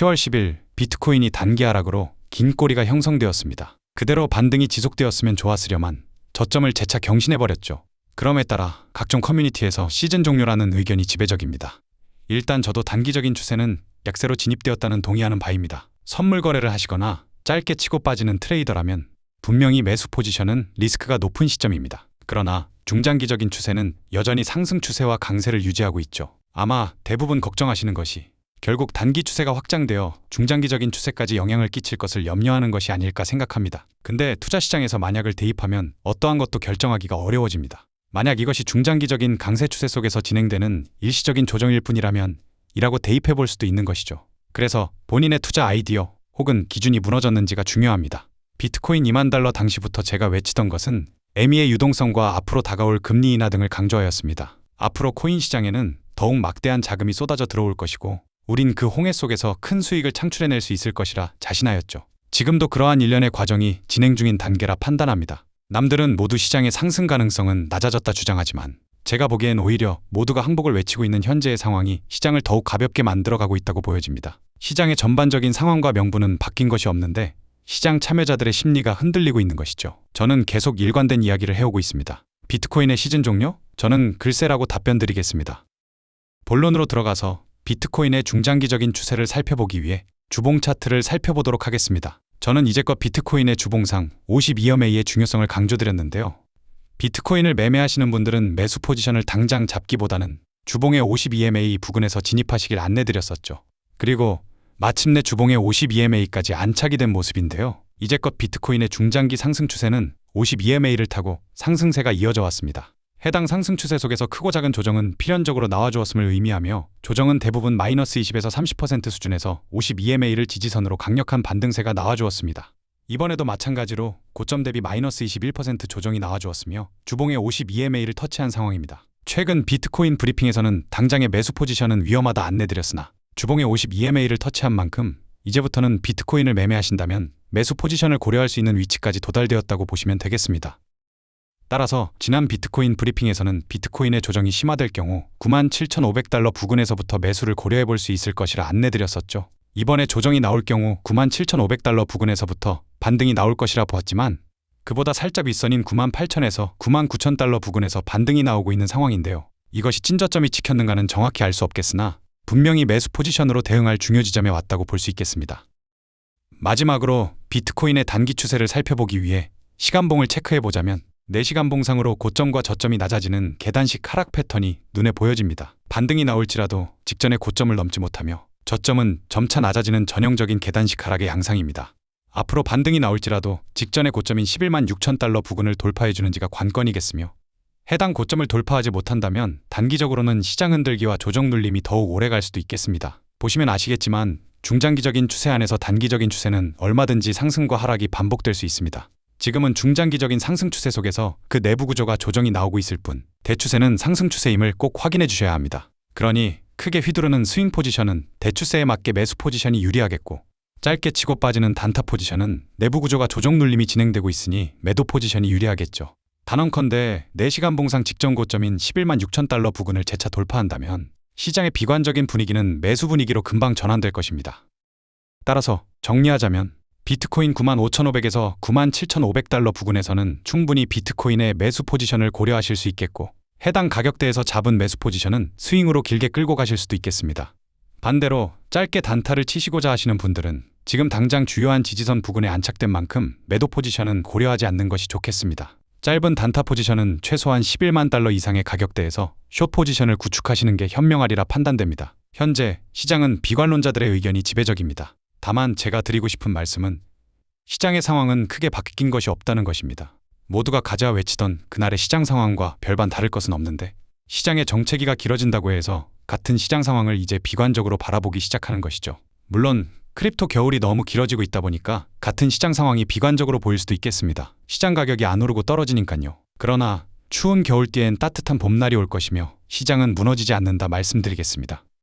10월 10일 비트코인이 단기 하락으로 긴 꼬리가 형성되었습니다. 그대로 반등이 지속되었으면 좋았으려만 저점을 재차 경신해버렸죠. 그럼에 따라 각종 커뮤니티에서 시즌 종료라는 의견이 지배적입니다. 일단 저도 단기적인 추세는 약세로 진입되었다는 동의하는 바입니다. 선물 거래를 하시거나 짧게 치고 빠지는 트레이더라면 분명히 매수 포지션은 리스크가 높은 시점입니다. 그러나 중장기적인 추세는 여전히 상승 추세와 강세를 유지하고 있죠. 아마 대부분 걱정하시는 것이 결국 단기 추세가 확장되어 중장기적인 추세까지 영향을 끼칠 것을 염려하는 것이 아닐까 생각합니다. 근데 투자 시장에서 만약을 대입하면 어떠한 것도 결정하기가 어려워집니다. 만약 이것이 중장기적인 강세 추세 속에서 진행되는 일시적인 조정일 뿐이라면 이라고 대입해 볼 수도 있는 것이죠. 그래서 본인의 투자 아이디어 혹은 기준이 무너졌는지가 중요합니다. 비트코인 2만 달러 당시부터 제가 외치던 것은 애미의 유동성과 앞으로 다가올 금리 인하 등을 강조하였습니다. 앞으로 코인 시장에는 더욱 막대한 자금이 쏟아져 들어올 것이고 우린 그 홍해 속에서 큰 수익을 창출해낼 수 있을 것이라 자신하였죠. 지금도 그러한 일련의 과정이 진행 중인 단계라 판단합니다. 남들은 모두 시장의 상승 가능성은 낮아졌다 주장하지만 제가 보기엔 오히려 모두가 항복을 외치고 있는 현재의 상황이 시장을 더욱 가볍게 만들어가고 있다고 보여집니다. 시장의 전반적인 상황과 명분은 바뀐 것이 없는데 시장 참여자들의 심리가 흔들리고 있는 것이죠. 저는 계속 일관된 이야기를 해오고 있습니다. 비트코인의 시즌 종료? 저는 글쎄라고 답변 드리겠습니다. 본론으로 들어가서 비트코인의 중장기적인 추세를 살펴보기 위해 주봉 차트를 살펴보도록 하겠습니다. 저는 이제껏 비트코인의 주봉상 52여매의 중요성을 강조드렸는데요. 비트코인을 매매하시는 분들은 매수 포지션을 당장 잡기보다는 주봉의 52MA 부근에서 진입하시길 안내드렸었죠. 그리고 마침내 주봉의 52MA까지 안착이 된 모습인데요. 이제껏 비트코인의 중장기 상승 추세는 52MA를 타고 상승세가 이어져 왔습니다. 해당 상승 추세 속에서 크고 작은 조정은 필연적으로 나와주었음을 의미하며 조정은 대부분 마이너스 20에서 30% 수준에서 52MA를 지지선으로 강력한 반등세가 나와주었습니다. 이번에도 마찬가지로 고점 대비 마이너스 21% 조정이 나와주었으며 주봉의 52MA를 터치한 상황입니다. 최근 비트코인 브리핑에서는 당장의 매수 포지션은 위험하다 안내드렸으나 주봉의 52MA를 터치한 만큼 이제부터는 비트코인을 매매하신다면 매수 포지션을 고려할 수 있는 위치까지 도달되었다고 보시면 되겠습니다. 따라서 지난 비트코인 브리핑에서는 비트코인의 조정이 심화될 경우 97,500달러 부근에서부터 매수를 고려해 볼 수 있을 것이라 안내드렸었죠. 이번에 조정이 나올 경우 97,500달러 부근에서부터 반등이 나올 것이라 보았지만 그보다 살짝 윗선인 98,000에서 99,000달러 부근에서 반등이 나오고 있는 상황인데요. 이것이 찐저점이 찍혔는가는 정확히 알 수 없겠으나 분명히 매수 포지션으로 대응할 중요 지점에 왔다고 볼 수 있겠습니다. 마지막으로 비트코인의 단기 추세를 살펴보기 위해 시간봉을 체크해 보자면 4시간 봉상으로 고점과 저점이 낮아지는 계단식 하락 패턴이 눈에 보여집니다. 반등이 나올지라도 직전의 고점을 넘지 못하며 저점은 점차 낮아지는 전형적인 계단식 하락의 양상입니다. 앞으로 반등이 나올지라도 직전의 고점인 11만 6천 달러 부근을 돌파해 주는지가 관건이겠으며 해당 고점을 돌파하지 못한다면 단기적으로는 시장 흔들기와 조정 눌림이 더욱 오래 갈 수도 있겠습니다. 보시면 아시겠지만 중장기적인 추세 안에서 단기적인 추세는 얼마든지 상승과 하락이 반복될 수 있습니다. 지금은 중장기적인 상승 추세 속에서 그 내부 구조가 조정이 나오고 있을 뿐 대추세는 상승 추세임을 꼭 확인해 주셔야 합니다. 그러니 크게 휘두르는 스윙 포지션은 대추세에 맞게 매수 포지션이 유리하겠고 짧게 치고 빠지는 단타 포지션은 내부 구조가 조정 눌림이 진행되고 있으니 매도 포지션이 유리하겠죠. 단언컨대 4시간 봉상 직전 고점인 11만 6천 달러 부근을 재차 돌파한다면 시장의 비관적인 분위기는 매수 분위기로 금방 전환될 것입니다. 따라서 정리하자면 비트코인 95,500에서 97,500달러 부근에서는 충분히 비트코인의 매수 포지션을 고려하실 수 있겠고 해당 가격대에서 잡은 매수 포지션은 스윙으로 길게 끌고 가실 수도 있겠습니다. 반대로 짧게 단타를 치시고자 하시는 분들은 지금 당장 주요한 지지선 부근에 안착된 만큼 매도 포지션은 고려하지 않는 것이 좋겠습니다. 짧은 단타 포지션은 최소한 11만 달러 이상의 가격대에서 숏 포지션을 구축하시는 게 현명하리라 판단됩니다. 현재 시장은 비관론자들의 의견이 지배적입니다. 다만 제가 드리고 싶은 말씀은 시장의 상황은 크게 바뀐 것이 없다는 것입니다. 모두가 가자 외치던 그날의 시장 상황과 별반 다를 것은 없는데 시장의 정체기가 길어진다고 해서 같은 시장 상황을 이제 비관적으로 바라보기 시작하는 것이죠. 물론 크립토 겨울이 너무 길어지고 있다 보니까 같은 시장 상황이 비관적으로 보일 수도 있겠습니다. 시장 가격이 안 오르고 떨어지니까요. 그러나 추운 겨울띠엔 따뜻한 봄날이 올 것이며 시장은 무너지지 않는다 말씀드리겠습니다.